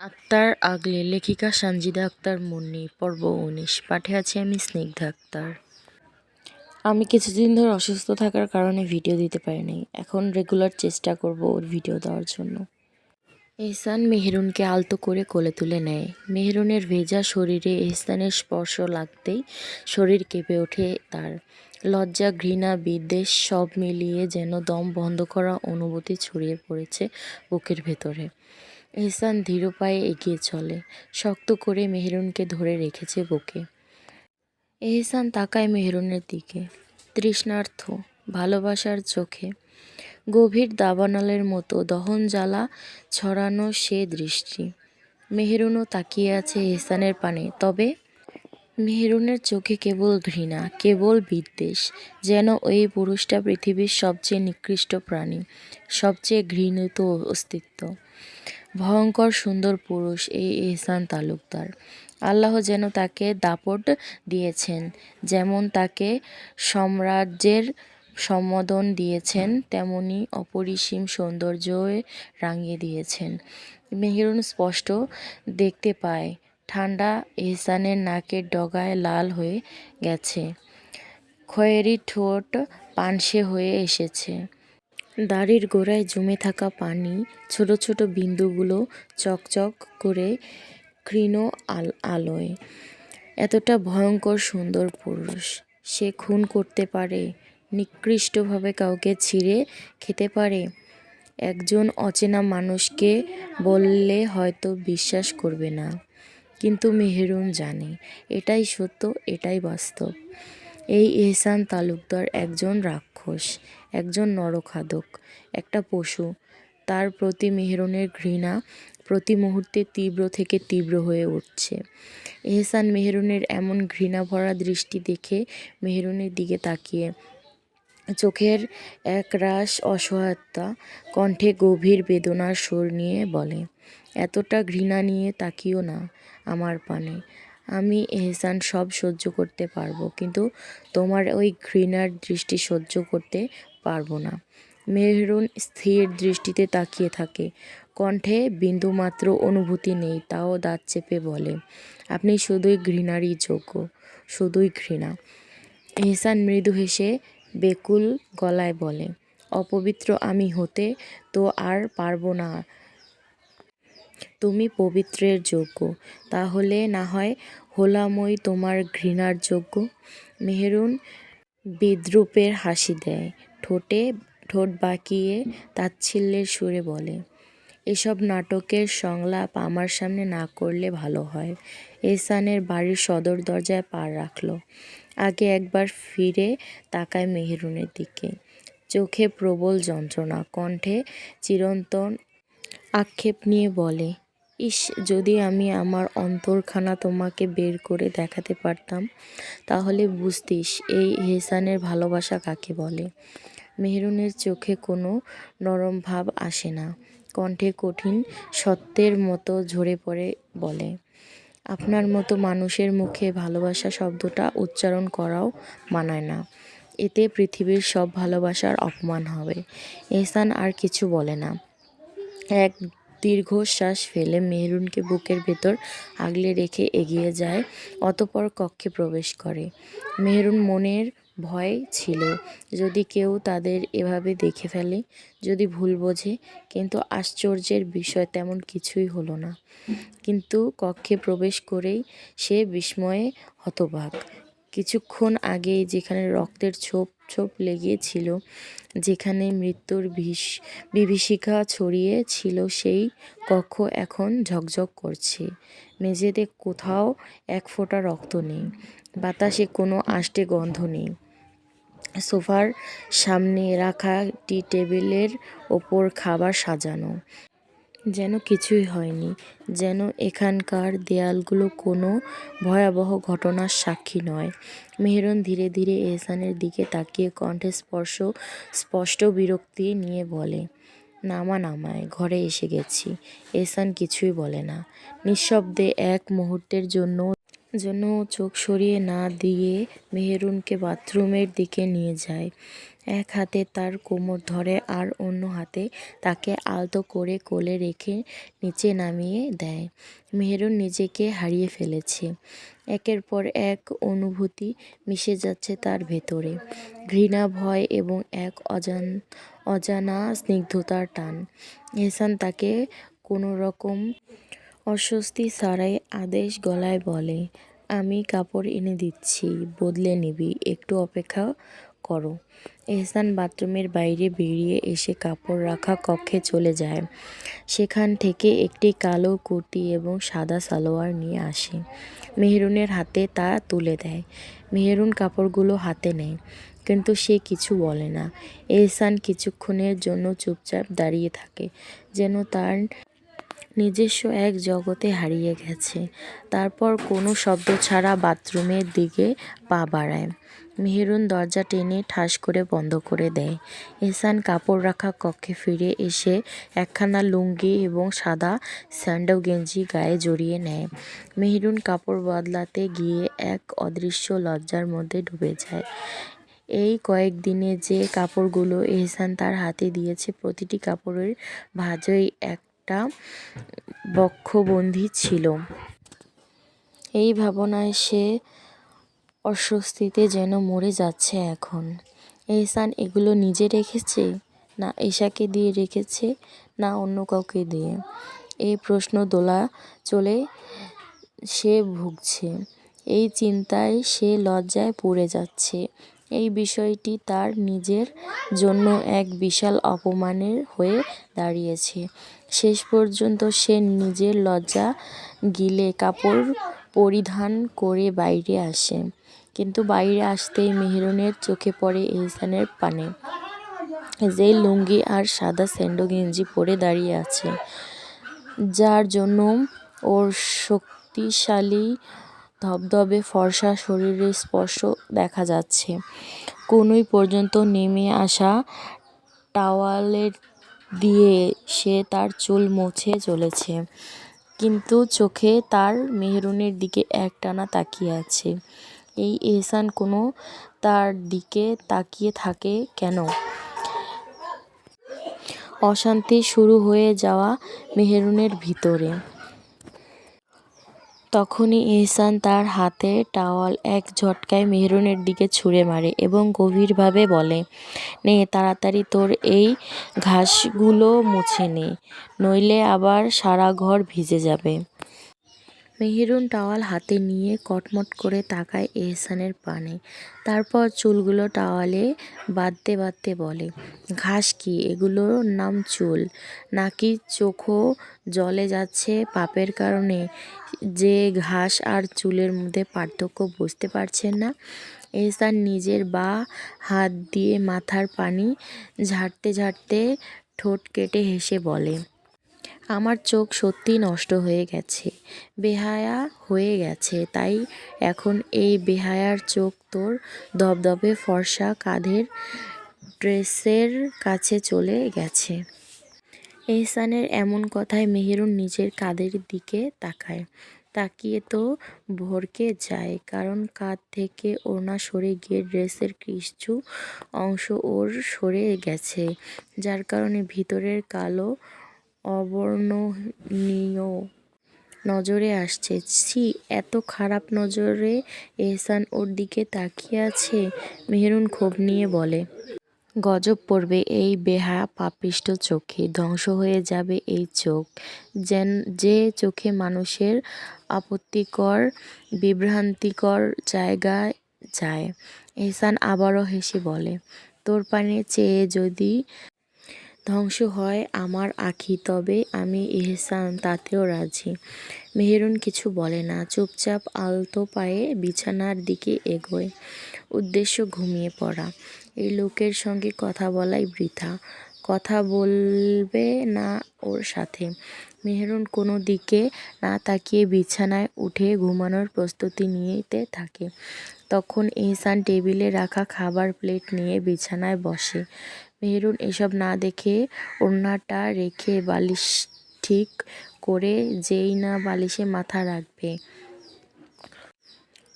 আক্তার আগলে লেখিকা সানজিদা আক্তার মুন্নি, পর্ব উনিশ। পাঠে আছি আমি স্নিগ্ধা আক্তার। আমি কিছুদিন ধরে অসুস্থ থাকার কারণে ভিডিও দিতে পারিনি। এখন রেগুলার চেষ্টা করব ওর ভিডিও দেওয়ার জন্য। এহসান মেহরুনকে আলতো করে কোলে তুলে নেয়। মেহরুনের ভেজা শরীরে এহসানের স্পর্শ লাগতেই শরীর কেঁপে ওঠে তার। লজ্জা, ঘৃণা, বিদ্বেষ সব মিলিয়ে যেন দম বন্ধ করা অনুভূতি ছড়িয়ে পড়েছে বুকের ভেতরে। এহসান ধীর পায়ে এগিয়ে চলে, শক্ত করে মেহরুনকে ধরে রেখেছে বুকে। এহসান তাকায় মেহরুনের দিকে, তৃষ্ণার্থ, ভালোবাসার চোখে। গভীর দাবানলের মতো দহন জ্বালা ছড়ানো সে দৃষ্টি। মেহরুনও তাকিয়ে আছে এহসানের পানে, তবে মেহরুনের চোখে কেবল ঘৃণা, কেবল বিদ্বেষ, যেন ওই পুরুষটা পৃথিবীর সবচেয়ে নিকৃষ্ট প্রাণী, সবচেয়ে ঘৃণিত অস্তিত্ব। ভয়ঙ্কর সুন্দর পুরুষ এই এহসান তালুকদার। আল্লাহ যেন তাকে দাপট দিয়েছেন, যেমন তাকে সাম্রাজ্যের সম্বোধন দিয়েছেন, তেমনি অপরিসীম সৌন্দর্যে রাঙিয়ে দিয়েছেন। মেহেরুন স্পষ্ট দেখতে পায়, ঠান্ডা এহসানের নাকের ডগায় লাল হয়ে গেছে। খয়েরি ঠোঁট পানসে হয়ে এসেছে। দাড়ির গোড়ায় জমে থাকা পানি, ছোট ছোট বিন্দুগুলো চকচক করে ক্ষীণ আল আলোয়। এতটা ভয়ঙ্কর সুন্দর পুরুষ। সে খুন করতে পারে, নিকৃষ্টভাবে কাউকে ছিঁড়ে খেতে পারে। একজন অচেনা মানুষকে বললে হয়তো বিশ্বাস করবে না। কিন্তু মেহেরুন জানে, এটাই সত্য, এটাই বাস্তব। এই এহসান তালুকদার একজন রাক্ষস। একজন নরখাদক, একটা পশু। তার প্রতি মেহরুনের ঘৃণা প্রতি মুহূর্তে তীব্র থেকে তীব্র হয়ে উঠছে। এহসান মেহরুনের এমন ঘৃণা ভরা দৃষ্টি দেখে মেহরুনের দিকে তাকিয়ে। চোখের একরাশ অসহায়তা কণ্ঠে গভীর বেদনার সুর নিয়ে বলে, এতটা ঘৃণা নিয়ে তাকিও না আমার পানে। আমি এহসান সব সহ্য করতে পারব, কিন্তু তোমার ওই ঘৃণার দৃষ্টি সহ্য করতে পারব না। মেহরুন স্থির দৃষ্টিতে তাকিয়ে থাকে। কণ্ঠে বিন্দুমাত্র অনুভূতি নেই, তাও দাঁত চেপে বলে, আপনি শুধুই ঘৃণারই যোগ্য, শুধুই ঘৃণা। এহসান মৃদু হেসে বেকুল গলায় বলে, অপবিত্র আমি হতে তো আর পারব না। তুমি পবিত্রের যোগ্য, তাহলে না হয় হোলাময় তোমার ঘৃণার যোগ্য? মেহরুন বিদ্রুপের হাসি দেয়। ঠোঁটে ঠোঁট বাঁকিয়ে তাচ্ছিল্যের সুরে বলে, এসব নাটকের সংলাপ আমার সামনে না করলে ভালো হয়। এহসানের বাড়ির সদর দরজায় পা রাখল। আগে একবার ফিরে তাকায় মেহরুনের দিকে। চোখে প্রবল যন্ত্রণা, কণ্ঠে চিরন্তন আক্ষেপ নিয়ে বলে ইস, যদি আমি আমার অন্তরখানা তোমাকে বের করে দেখাতে পারতাম, তাহলে বুঝতিস এই হেসানের ভালোবাসা কাকে বলে। মেহরুনের চোখে কোনো নরম ভাব আসে না, কণ্ঠে কঠিন সত্যের মতো ঝরে পড়ে বলে। আপনার মতো মানুষের মুখে ভালোবাসা শব্দটা উচ্চারণ করাও মানায় না, এতে পৃথিবীর সব ভালোবাসার অপমান হবে। এহসান আর কিছু বলে না। এক দীর্ঘশ্বাস ফেলে মেহরুনকে বুকের ভেতর আগলে রেখে এগিয়ে যায়, অতপর কক্ষে প্রবেশ করে। মেহরুন মনের ভয় ছিল, যদি কেউ তাদের এভাবে দেখে ফেলে, যদি ভুল বোঝে, কিন্তু আশ্চর্যের বিষয় তেমন কিছুই হলো না। কিন্তু কক্ষে প্রবেশ করেই সে বিস্ময়ে হতবাক। কিছুক্ষণ আগেই যেখানে রক্তের ছোপ ছোপ লেগেছিল, যেখানে মৃত্যুর বিষ, বিভীষিকা ছড়িয়ে ছিল সেই কক্ষ এখন ঝকঝক করছে। মেঝেতে কোথাও এক ফোঁটা রক্ত নেই, বাতাসে কোনো আষ্টে গন্ধ নেই। সোফার সামনে রাখা টি টেবিলের ওপর খাবার সাজানো যেন কিছুই হয়নি, যেন এখানকার দেয়ালগুলো কোনো ভয়াবহ ঘটনার সাক্ষী নয়। মেহরুন ধীরে ধীরে এহসানের দিকে তাকিয়ে কণ্ঠে স্পর্শ, স্পষ্ট বিরক্তি নিয়ে বলে, নামা নামায়, ঘরে এসে গেছি। এহসান কিছুই বলে না। নিঃশব্দে এক মুহূর্তের জন্য জন্য চোখ সরিয়ে না দিয়ে মেহেরুনকে বাথরুমের দিকে নিয়ে যায়। এক হাতে তার কোমর ধরে আর অন্য হাতে তাকে আলতো করে কোলে রেখে নিচে নামিয়ে দেয়। মেহেরুন নিজেকে হারিয়ে ফেলেছে। একের পর এক অনুভূতি মিশে যাচ্ছে তার ভেতরে। ঘৃণা, ভয় এবং এক অজান, অজানা স্নিগ্ধতার টান। এহসান তাকে কোনো রকম অস্বস্তি ছাড়াই আদেশ গলায় বলে, আমি কাপড় এনে দিচ্ছি, বদলে নিবি, একটু অপেক্ষা করো। এহসান বাথরুমের বাইরে বেরিয়ে এসে কাপড় রাখা কক্ষে চলে যায়। সেখান থেকে একটি কালো কুর্তি এবং সাদা সালোয়ার নিয়ে আসে। মেহরুনের হাতে তা তুলে দেয়। মেহরুন কাপড়গুলো হাতে নেয়, কিন্তু সে কিছু বলে না। এহসান কিছুক্ষণের জন্য চুপচাপ দাঁড়িয়ে থাকে, যেন তার নিজস্ব এক জগতে হারিয়ে গেছে। তারপর কোনো শব্দ ছাড়া বাথরুমের দিকে পা বাড়ায়। মেহেরুন দরজা টেনে ঠাস করে বন্ধ করে দেয়। এহসান কাপড় রাখা কক্ষে ফিরে এসে একখানা লুঙ্গি এবং সাদা স্যান্ডো গেঞ্জি গায়ে জড়িয়ে নেয়। মেহেরুন কাপড় বদলাতে গিয়ে এক অদৃশ্য লজ্জার মধ্যে ডুবে যায়। এই কয়েকদিনে যে কাপড়গুলো এহসান তার হাতে দিয়েছে, প্রতিটি কাপড়ের ভাঁজই একটা বক্ষবন্ধী ছিল। এই ভাবনায় সে অস্বস্তিতে যেন মরে যাচ্ছে এখন। এহসান এগুলো নিজে রেখেছে? না এশাকে দিয়ে রেখেছে? না অন্য কাউকে দিয়ে? এই প্রশ্ন দোলা চলে সে ভুগছে। এই চিন্তায় সে লজ্জায় পড়ে যাচ্ছে। এই বিষয়টি তার নিজের জন্য এক বিশাল অপমানের হয়ে দাঁড়িয়েছে। শেষ পর্যন্ত সে নিজের লজ্জা গিলে কাপড় পরিধান করে বাইরে আসে। কিন্তু বাইরে আসতেই মেহেরুনের চোখে পড়ে এহসানের পানে। যে লুঙ্গি আর সাদা স্যান্ডো গেঞ্জি পরে দাঁড়িয়ে আছে, যার জন্য ওর শক্তিশালী ধবধবে ফর্সা শরীরের স্পর্শ দেখা যাচ্ছে। কোনোই পর্যন্ত নেমে আসা টাওয়ালের দিয়ে সে তার চুল মুছে চলেছে। কিন্তু চোখে তার মেহরুনের দিকে একটানা তাকিয়ে আছে। এই এহসান কোনো তার দিকে তাকিয়ে থাকে কেন? অশান্তি শুরু হয়ে যাওয়া মেহরুনের ভিতরে। তখনই এহসান তার হাতে টাওয়াল এক ঝটকায় মেহরুনের দিকে ছুঁড়ে মারে এবং গভীরভাবে বলে, নে, তাড়াতাড়ি তোর এই ঘাসগুলো মুছে নে, নইলে আবার সারা ঘর ভিজে যাবে। মেহেরুন টাওয়াল হাতে নিয়ে কটমট করে তাকায় এহসানের পানে। তারপর চুলগুলো টাওয়ালে বাঁধতে বাঁধতে বলে, ঘাস কি? এগুলোর নাম চুল। নাকি চোখও জলে যাচ্ছে পাপের কারণে? যে ঘাস আর চুলের মধ্যে পার্থক্য বুঝতে পারছেন না? এহসান নিজের বা হাত দিয়ে মাথার পানি ঝাড়তে ঝাড়তে ঠোঁট কেটে হেসে বলে আমার চোখ সত্যি নষ্ট হয়ে গেছে, বেহায়া হয়ে গেছে, তাই এখন এই বেহায়ার চোখ তোর দবদবে ফর্সা কাঁধের ড্রেসের কাছে চলে গেছে। এহসানের এমন কথায় মেহেরুন নিজের কাঁধের দিকে তাকায়। তাকিয়ে তো ভরকে যায়, কারণ কাঁধ থেকে ওড়না সরে গিয়ে ড্রেসের কিছু অংশ ওর সরে গেছে, যার কারণে ভিতরের কালো অবর্ণনীয় নজরে আসছে। ছি, এত খারাপ নজরে এহসান ওর দিকে তাকিয়ে আছে, মেহরুন ক্ষোভ নিয়ে বলে। গজব পড়বে এই বেহা পাপিষ্ট চোখে, ধ্বংস হয়ে যাবে এই চোখ। যেন, যে চোখে মানুষের আপত্তিকর, বিভ্রান্তিকর জায়গায় যায়, এহসান আবারও হেসে বলে, তোর পানে চেয়ে যদি ধ্বংস হয় আমার আখি, তবে আমি এহসান তাতেও রাজি। মেহেরুন কিছু বলে না, চুপচাপ আলতো পায়ে বিছানার দিকে এগোয়। উদ্দেশ্য ঘুমিয়ে পড়া। এই লোকের সঙ্গে কথা বলাই বৃথা। কথা বলবে না ওর সাথে। মেহরুন কোনো দিকে না তাকিয়ে বিছানায় উঠে ঘুমানোর প্রস্তুতি নিতে থাকে। তখন এহসান টেবিলে রাখা খাবার প্লেট নিয়ে বিছানায় বসে। মেহরুন এসব না দেখে ওড়নাটা রেখে বালিশ ঠিক করে যেই না বালিশে মাথা রাখবে।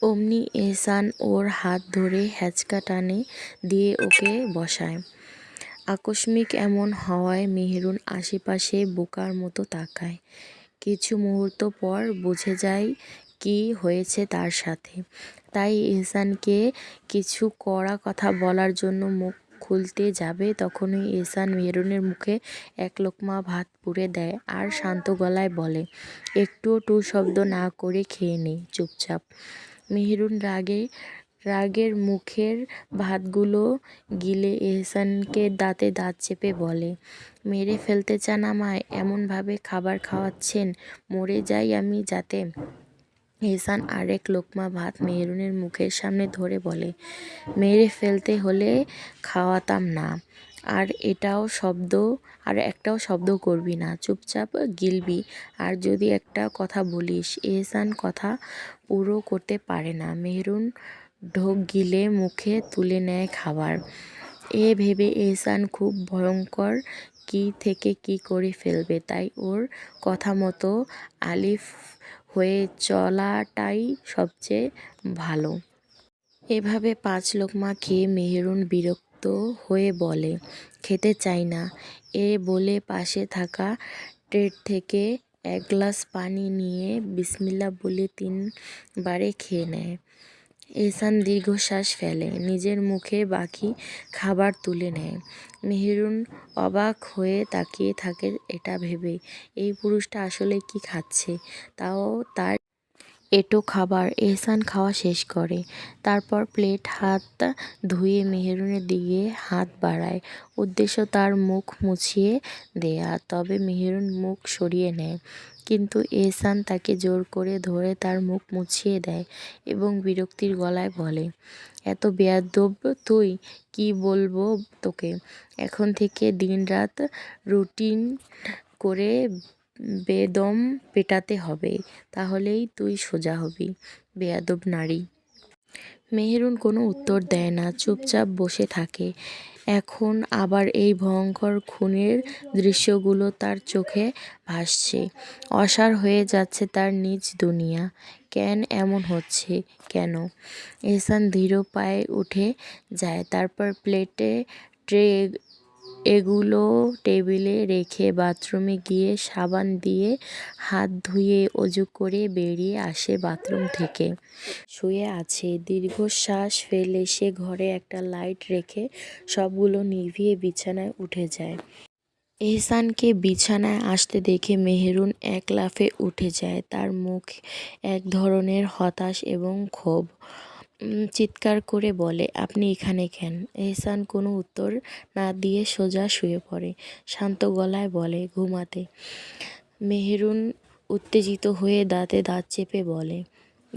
অমনি এহসান ওর হাত ধরে হ্যাচকা টানে দিয়ে ওকে বসায়। আকস্মিক এমন হওয়ায় মেহেরুন আশেপাশে বোকার মতো তাকায়। কিছু মুহূর্ত পর বুঝে যায় কি হয়েছে তার সাথে। তাই এহসানকে কিছু কড়া কথা বলার জন্য মুখ খুলতে যাবে, তখনই এহসান মেহরুনের মুখে এক লোকমা ভাত পুড়ে দেয় আর শান্ত গলায় বলে একটুও টু শব্দ না করে খেয়ে নে, চুপচাপ। মেহরুন রাগে, রাগের মুখের ভাতগুলো গিলে এহসানকে দাঁতে দাঁত চেপে বলে, মেরে ফেলতে চান আমায়? এমনভাবে খাবার খাওয়াচ্ছেন? মরে যাই আমি যাতে। এহসান আরেক লোকমা ভাত মেহরুনের মুখের সামনে ধরে বলে, মেরে ফেলতে হলে খাওয়াতাম না। আর এটাও শব্দ, আর একটাও শব্দ করবি না। চুপচাপ গিলবি। আর যদি একটা কথা বলিস, এহসান কথা পুরো করতে পারে না মেহরুন ঢোক গিলে মুখে তুলে নেয় খাবার। এ ভেবে এহসান খুব ভয়ঙ্কর কি থেকে কি করে ফেলবে। তাই ওর কথা মতো আলিফ হয়ে চলাটাই সবচেয়ে ভালো। এভাবে পাঁচ লোকমা খেয়ে মেহেরুন বিরক্ত হয়ে বলে, খেতে চাই না এ বলে পাশে থাকা ট্রেড থেকে এক গ্লাস পানি নিয়ে বিসমিল্লা বলে তিনবারে খেয়ে নেয়। এহসান দীর্ঘশ্বাস ফেলে, নিজের মুখে বাকি খাবার তুলে নেয়। মেহেরুন অবাক হয়ে তাকিয়ে থাকে এটা ভেবে, এই পুরুষটা আসলে কি খাচ্ছে? তাও তার এটো খাবার এহসান খাওয়া শেষ করে। তারপর প্লেট হাত ধুয়ে মেহেরুনের দিকে হাত বাড়ায়। উদ্দেশ্য তার মুখ মুছিয়ে দেয়া, তবে মেহেরুন মুখ সরিয়ে নেয়। কিন্তু এহসান তাকে জোর করে ধরে তার মুখ মুছিয়ে দেয় এবং বিরক্তির গলায় বলে, এত বেয়াদব তুই, কি বলব তোকে? এখন থেকে দিনরাত রুটিন করে বেদম পেটাতে হবে, তাহলেই তুই সোজা হবি, বেয়াদব নারী মেহেরুন কোনো উত্তর দেয় না, চুপচাপ বসে থাকে। এখন আবার এই ভয়ঙ্কর খুনের দৃশ্যগুলো তার চোখে ভাসছে। অসার হয়ে যাচ্ছে তার নিজ দুনিয়া। কেন এমন হচ্ছে? কেন? এহসান ধীর পায়ে উঠে যায়, তারপর প্লেটে ট্রে এগুলো টেবিলে রেখে বাথরুমে গিয়ে সাবান দিয়ে হাত ধুয়ে অজু করে বেরিয়ে আসে বাথরুম থেকে। শুয়ে আছে। দীর্ঘশ্বাস ফেলে সে ঘরে একটা লাইট রেখে সবগুলো নিভিয়ে বিছানায় উঠে যায়। এহসানকে বিছানায় আসতে দেখে মেহেরুন এক লাফে উঠে যায়। তার মুখ এক ধরনের হতাশ এবং ক্ষোভ। চিৎকার করে বলে, আপনি এখানে কেন? এহসান কোনো উত্তর না দিয়ে সোজা শুয়ে পড়ে। শান্ত গলায় বলে, ঘুমাতে। মেহেরুন উত্তেজিত হয়ে দাঁতে দাঁত চেপে বলে,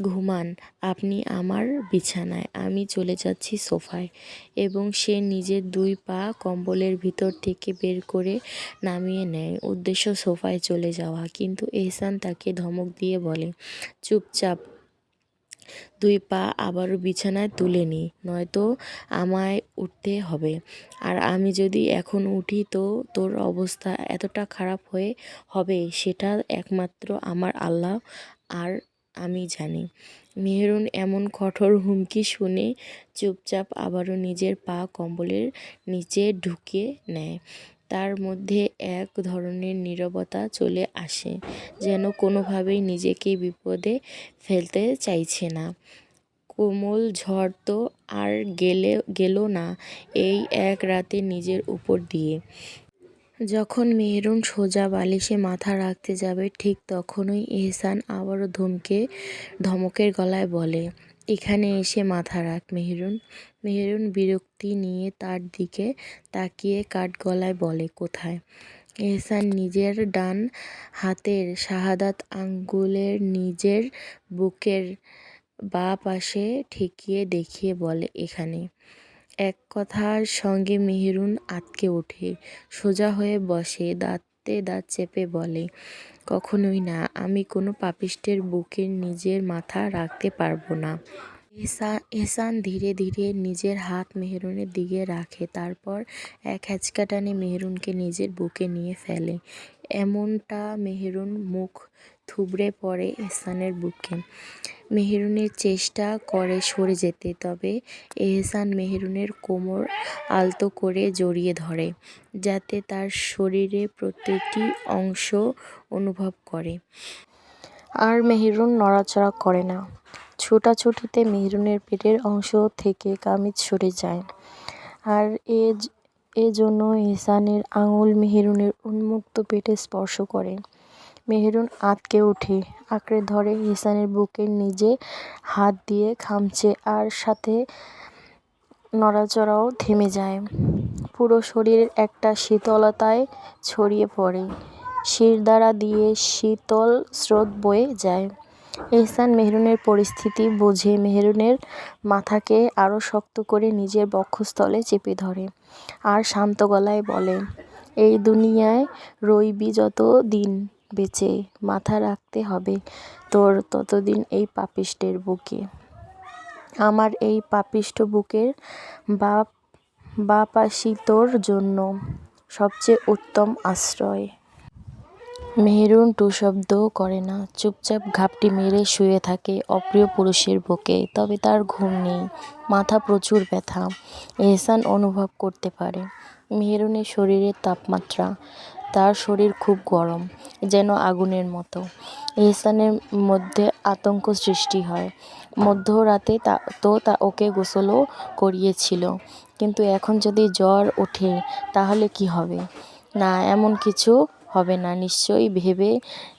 ঘুমান, আপনি আমার বিছানায়, আমি চলে যাচ্ছি সোফায়। এবং সে নিজের দুই পা কম্বলের ভিতর থেকে বের করে নামিয়ে নেয়, উদ্দেশ্য সোফায় চলে যাওয়া। কিন্তু এহসান তাকে ধমক দিয়ে বলে, চুপচাপ দুই পা আবারও বিছানায় তুলে নি, নয়তো আমায় উঠতে হবে। আর আমি যদি এখন উঠি তো তোর অবস্থা এতটা খারাপ হয়ে হবে সেটা একমাত্র আমার আল্লাহ আর আমি জানি। মেহরুন এমন কঠোর হুমকি শুনে চুপচাপ আবারও নিজের পা কম্বলের নিচে ঢুকিয়ে নেয়। তার মধ্যে এক ধরনের নীরবতা চলে আসে, যেন কোনোভাবেই নিজেকে বিপদে ফেলতে চাইছে না। কোমল ঝড় তো আর গেলে, গেল না এই এক রাতে নিজের উপর দিয়ে। যখন মেহরুন সোজা বালিশে মাথা রাখতে যাবে, ঠিক তখনই এহসান আবারও ধমকে ধমকের গলায় বলে এখানে এসে মাথা রাখ মেহরুন। মেহরুন বিরক্তি নিয়ে তার দিকে তাকিয়ে কাঠ গলায় বলে, কোথায়? এহসান নিজের ডান হাতের শাহাদাত আঙ্গুলের নিজের বুকের বা পাশে ঠেকিয়ে দেখিয়ে বলে, এখানে। এক কথার সঙ্গে মেহেরুন আতকে ওঠে, সোজা হয়ে বসে, দাঁতে দাঁত চেপে বলে কখনোই না। আমি কোনো পাপিষ্টের বুকে নিজের মাথা রাখতে পারব না। এহসান ধীরে ধীরে নিজের হাত মেহরুনের দিকে রাখে, তারপর এক হ্যাচকা টানে মেহরুনকে নিজের বুকে নিয়ে ফেলে। এমনটা মেহরুন মুখ থুবড়ে পড়ে এহসানের বুকে। মেহেরুনের চেষ্টা করে সরে যেতে, তবে এহসান মেহেরুনের কোমর আলতো করে জড়িয়ে ধরে, যাতে তার শরীরে প্রতিটি অংশ অনুভব করে। আর মেহেরুন নড়াচড়া করে না। ছোটাছুটিতে মেহেরুনের পেটের অংশ থেকে কামিজ সরে যায়। আর এ এজন্য এহসানের আঙুল মেহেরুনের উন্মুক্ত পেটে স্পর্শ করে। মেহেরুন আঁতকে ওঠে আঁকড়ে ধরে এহসানের বুকে নিজে হাত দিয়ে খামচে আর সাথে নড়াচড়াও থেমে যায়। পুরো শরীরের একটা শীতলতায় ছড়িয়ে পড়ে। শিরদাঁড়া দিয়ে শীতল স্রোত বয়ে যায়। এহসান মেহেরুনের পরিস্থিতি বুঝে মেহেরুনের মাথাকে আরও শক্ত করে নিজের বক্ষস্থলে চেপে ধরে আর শান্ত গলায় বলে, এই দুনিয়ায় রইবি যত দিন বেঁচে, মাথা রাখতে হবে তোর ততদিন এই পাপিষ্টের বুকে। আমার এই পাপিষ্ঠ বুকের বাপ বাপাসি তোর জন্য সবচেয়ে উত্তম আশ্রয়। মেহেরুন টুশব্দও করে না। চুপচাপ ঘাপটি মেরে শুয়ে থাকে অপ্রিয় পুরুষের বুকে, তবে তার ঘুম নেই, মাথা প্রচুর ব্যথা, এহসান অনুভব করতে পারে। মেহেরুনের শরীরের তাপমাত্রা, তার শরীর খুব গরম, যেন আগুনের মতো। এহসানের মধ্যে আতঙ্ক সৃষ্টি হয়। মধ্যরাতে তা, তো তা ওকে গোসলও করিয়েছিল, কিন্তু এখন যদি জ্বর ওঠে, তাহলে কি হবে? না, এমন কিছু হবে না, নিশ্চয়ই ভেবে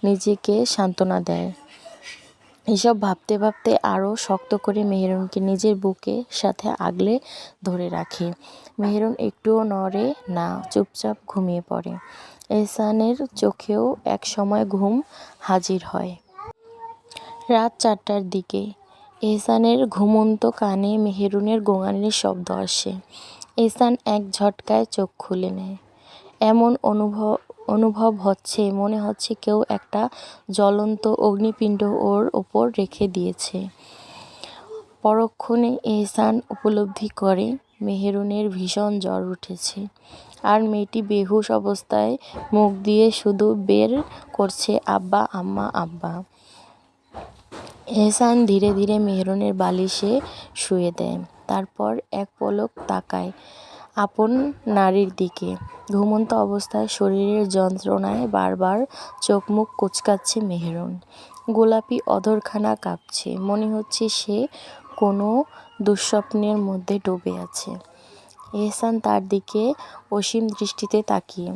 নিজেকে সান্ত্বনা দেয়। এসব ভাবতে ভাবতে আরও শক্ত করে মেহেরুনকে নিজের বুকে সাথে আগলে ধরে রাখে। মেহেরুন একটুও নড়ে না, চুপচাপ ঘুমিয়ে পড়ে। এহসানের চোখেও এক সময় ঘুম হাজির হয়। রাত চারটার দিকে এহসানের ঘুমন্ত কানে মেহেরুনের গোঙানির শব্দ আসে। এহসান এক ঝটকায় চোখ খুলে নেয়। এমন অনুভব অনুভব হচ্ছে, মনে হচ্ছে কেউ একটা জ্বলন্ত অগ্নিপিণ্ড ওর ওপর রেখে দিয়েছে। পরক্ষণে এহসান উপলব্ধি করে, মেহেরুনের ভীষণ জ্বর উঠেছে। আর মেয়েটি বেহুশ অবস্থায় মুখ দিয়ে শুধু বের করছে, আব্বা, আম্মা, আব্বা। এহসান ধীরে ধীরে মেহেরুনের বালিশে শুয়ে দেয়। তারপর এক পলক তাকায়। আপন নারীর দিকে। ঘুমন্ত অবস্থায় শরীরের যন্ত্রণায় বারবার চোখ মুখ কুচকাচ্ছে মেহেরুন। গোলাপি অধরখানা কাঁপছে। মনে হচ্ছে সে কোনো দুঃস্বপ্নের মধ্যে ডুবে আছে। এহসান তার দিকে অসীম দৃষ্টিতে তাকিয়ে,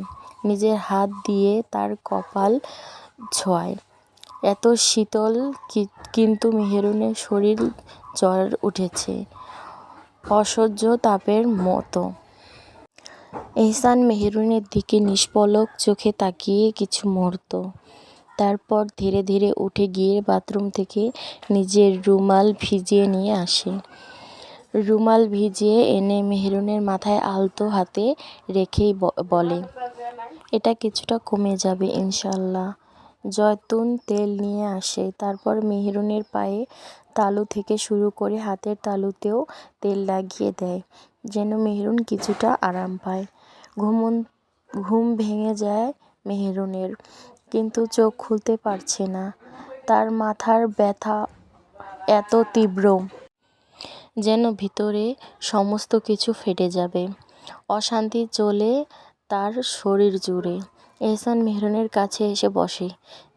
নিজের হাত দিয়ে তার কপাল ছোঁয়ায়। এত শীতল কিন্তু মেহেরুনের শরীর জ্বর উঠেছে। অসহ্য তাপের মতো। এহসান মেহেরুনের দিকে নিষ্পলক চোখে তাকিয়ে কিছু মুহূর্ত তারপর ধীরে ধীরে উঠে গিয়ে বাথরুম থেকে নিজের রুমাল ভিজিয়ে নিয়ে আসে। রুমাল ভিজিয়ে এনে মেহেরুনের মাথায় আলতো হাতে রেখেই বলে, এটা কিছুটা কমে যাবে ইনশাল্লাহ জয়তুন তেল নিয়ে আসে। তারপর মেহেরুনের পায়ে তালু থেকে শুরু করে হাতের তালুতেও তেল লাগিয়ে দেয়। যেন মেহেরুন কিছুটা আরাম পায়। ঘুমন, ঘুম ভেঙে যায় মেহেরুনের, কিন্তু চোখ খুলতে পারছে না। তার মাথার ব্যথা এত তীব্র যেন ভিতরে সমস্ত কিছু ফেটে যাবে। অশান্তি চলে তার শরীর জুড়ে। এহসান মেহরুনের কাছে এসে বসে।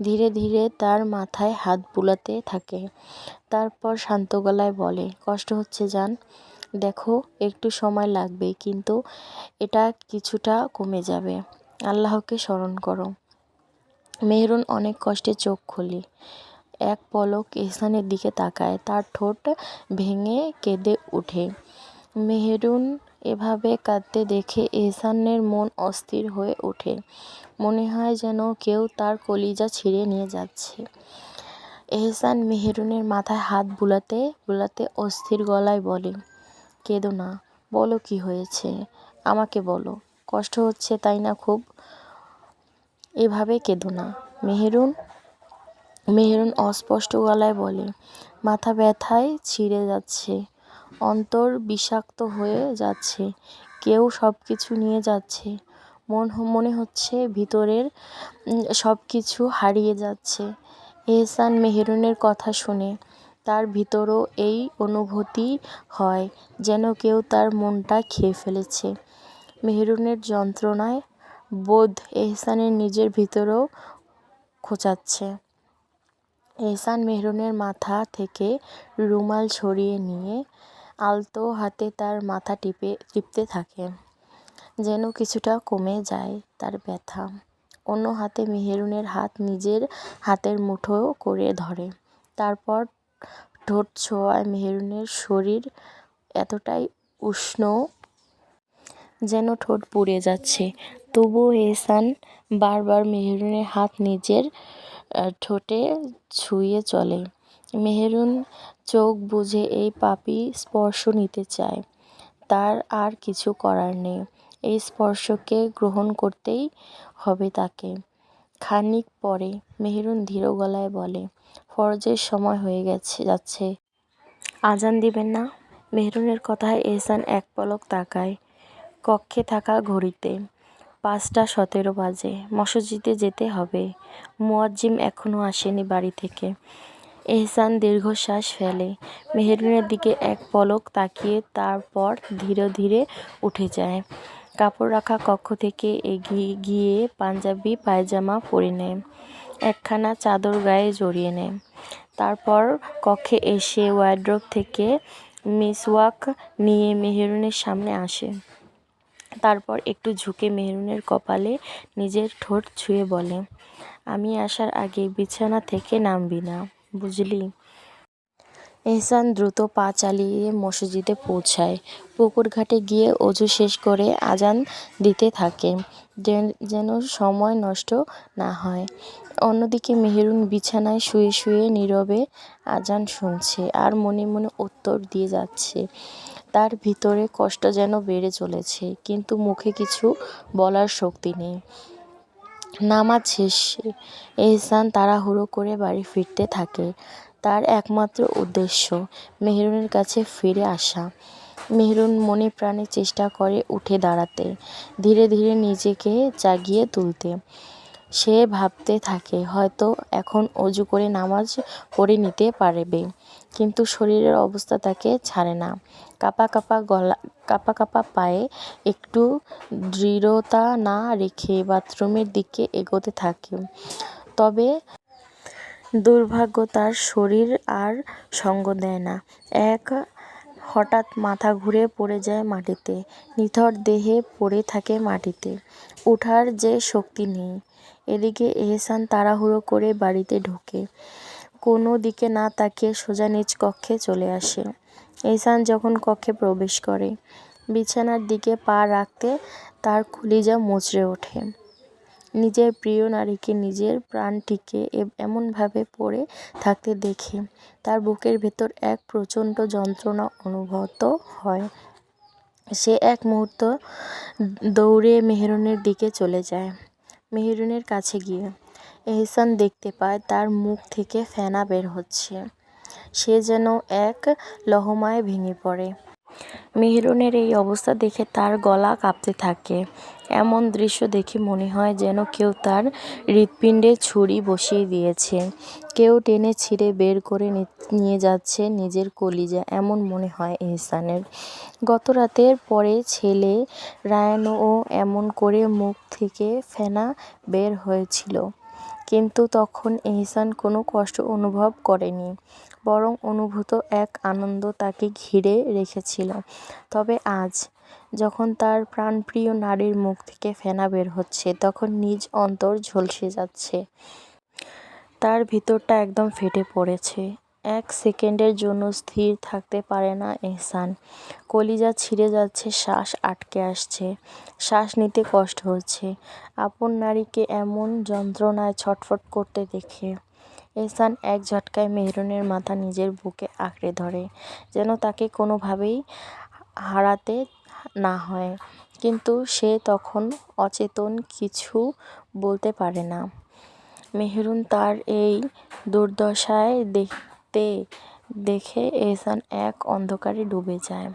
ধীরে ধীরে তার মাথায় হাত বুলাতে থাকে। তারপর শান্ত গলায় বলে, কষ্ট হচ্ছে জান। দেখো, একটু সময় লাগবে, কিন্তু এটা কিছুটা কমে যাবে। আল্লাহকে স্মরণ করো। মেহরুন অনেক কষ্টে চোখ খুলি। এক পলক এহসানের দিকে তাকায়, তার ঠোঁট ভেঙে কেঁদে ওঠে। মেহেরুন এভাবে কাঁদতে দেখে এহসানের মন অস্থির হয়ে ওঠে। মনে হয় যেন কেউ তার কলিজা ছিঁড়ে নিয়ে যাচ্ছে। এহসান মেহেরুনের মাথায় হাত বুলাতে বুলাতে অস্থির গলায় বলে কেঁদো না, বলো কি হয়েছে? আমাকে বলো। কষ্ট হচ্ছে তাই না খুব? এভাবে কেঁদো না। মেহেরুন মেহেরুন অস্পষ্ট গলায় বলে, মাথা ব্যথায় ছিঁড়ে যাচ্ছে, অন্তর বিষাক্ত হয়ে যাচ্ছে, কেউ সব কিছু নিয়ে যাচ্ছে, মন মনে হচ্ছে ভিতরের সব কিছু হারিয়ে যাচ্ছে। এহসান মেহেরুনের কথা শুনে তার ভিতরও এই অনুভূতি হয় যেন কেউ তার মনটা খেয়ে ফেলেছে। মেহেরুনের যন্ত্রণায় বোধ এহসানের নিজের ভিতরেও খোঁচাচ্ছে। এহসান মেহেরুনের মাথা থেকে রুমাল সরিয়ে নিয়ে আলতো হাতে তার মাথা টিপে টিপতে থাকে, যেন কিছুটা কমে যায় তার ব্যথা। অন্য হাতে মেহেরুনের হাত নিজের হাতের মুঠো করে ধরে। তারপর ঠোঁট ছোঁয়ায় মেহেরুনের শরীর এতটাই উষ্ণ যেন ঠোঁট পুড়ে যাচ্ছে। তবুও এহসান বারবার মেহেরুনের হাত নিজের ঠোঁটে ছুঁয়ে চলে। মেহেরুন চোখ বুঝে এই পাপি স্পর্শ নিতে চায়। তার আর কিছু করার নেই, এই স্পর্শকে গ্রহণ করতেই হবে তাকে। খানিক পরে মেহেরুন ধীর গলায় বলে, ফরজের সময় হয়ে গেছে যাচ্ছে। আজান দিবেন না? মেহেরুনের কথায় এহসান এক পলক তাকায় কক্ষে থাকা ঘড়িতে। পাঁচটা সতেরো বাজে। মসজিদে যেতে হবে। মুয়াজ্জিম এখনও আসেনি বাড়ি থেকে। এহসান দীর্ঘশ্বাস ফেলে। মেহেরুনের দিকে এক পলক তাকিয়ে তারপর ধীরে ধীরে উঠে যায়। কাপড় রাখা কক্ষ থেকে এগিয়ে গিয়ে পাঞ্জাবি পায়জামা পরে নেয়। একখানা চাদর গায়ে জড়িয়ে নেয়। তারপর কক্ষে এসে ওয়ারড্রোব থেকে মিসওয়াক নিয়ে মেহেরুনের সামনে আসে। তারপর একটু ঝুঁকে মেহেরুনের কপালে নিজের ঠোঁট ছুঁয়ে বলে, আমি আসার আগে বিছানা থেকে নামবি না, বুঝলি? এহসান দ্রুত পা চালিয়ে মসজিদে পৌঁছায়। পুকুর ঘাটে গিয়ে অজু শেষ করে আজান দিতে থাকে, যেন সময় নষ্ট না হয়। অন্যদিকে মেহেরুন বিছানায় শুয়ে শুয়ে নীরবে আজান শুনছে আর মনে মনে উত্তর দিয়ে যাচ্ছে। তার ভিতরে কষ্ট যেন বেড়ে চলেছে, কিন্তু মুখে কিছু বলার শক্তি নেই। নামাজ শেষে এহসান তাড়াহুড়ো করে বাড়ি ফিরতে থাকে। তার একমাত্র উদ্দেশ্য মেহেরুনের কাছে ফিরে আসা। মেহেরুন মনে প্রাণে চেষ্টা করে উঠে দাঁড়াতে, ধীরে ধীরে নিজেকে জাগিয়ে তুলতে। সে ভাবতে থাকে হয়তো এখন অজু করে নামাজ পড়ে নিতে পারবে। কিন্তু শরীরের অবস্থা তাকে ছাড়ে না। কাঁপা কাঁপা পায়ে একটু দৃঢ়তা না রেখে বাথরুমের দিকে এগোতে থাকে। তবে দুর্ভাগ্য তার শরীর আর সঙ্গ দেয় না। এক হঠাৎ মাথা ঘুরে পড়ে যায় মাটিতে। নিথর দেহে পড়ে থাকে মাটিতে। উঠার যে শক্তি নেই। এদিকে এহসান তাড়াহুড়ো করে বাড়িতে ঢোকে। কোনো দিকে না তাকিয়ে সোজা নিজ কক্ষে চলে আসে। এহসান যখন কক্ষে প্রবেশ করে, বিছানার দিকে পা রাখতে তার কলিজা মুচড়ে ওঠে। নিজের প্রিয় নারীকে নিজের প্রাণটিকে এমনভাবে পড়ে থাকতে দেখে তার বুকের ভেতর এক প্রচণ্ড যন্ত্রণা অনুভূত হয়। সে এক মুহূর্ত দৌড়ে মেহেরুনের দিকে চলে যায়। মেহেরুনের কাছে গিয়ে এহসান দেখতে পায় তার মুখ থেকে ফেনা বের হচ্ছে। সে যেন এক লহমায় ভেঙে পড়ে। মেহেরুনের এই অবস্থা দেখে তার গলা কাঁপতে থাকে। এমন দৃশ্য দেখে মনে হয় যেন কেউ তার হৃৎপিণ্ডে ছুরি বসিয়ে দিয়েছে। কেউ টেনে ছিঁড়ে বের করে নিয়ে যাচ্ছে নিজের কলিজা এমন মনে হয় এহসানের। গতরাতের পরে ছেলে রায়ানও এমন করে মুখ থেকে ফেনা বের হয়েছিল। কিন্তু তখন এহসান কোনো কষ্ট অনুভব করেনি, বরং অনুভূত এক আনন্দ তাকে ঘিরে রেখেছিল। তবে আজ, যখন তার প্রাণপ্রিয় নারীর মুখ থেকে ফেনা বের হচ্ছে, তখন নিজ অন্তর ঝলসে যাচ্ছে। তার ভিতরটা একদম ফেটে পড়েছে। এক সেকেন্ডের জন্য স্থির থাকতে পারে না এহসান। কলিজা ছিঁড়ে যাচ্ছে শ্বাস আটকে আসছে। শ্বাস নিতে কষ্ট হচ্ছে, আপন নারীকে এমন যন্ত্রণায় ছটফট করতে দেখে। এহসান এক ঝটকায় মেহেরুনের মাথা নিজের বুকে আঁকড়ে ধরে, যেন তাকে কোনোভাবেই হারাতে না হয়। কিন্তু সে তখন অচেতন, কিছু বলতে পারে না। মেহেরুন তার এই দুর্দশায় দেখতে দেখে এহসান এক অন্ধকারে ডুবে যায়।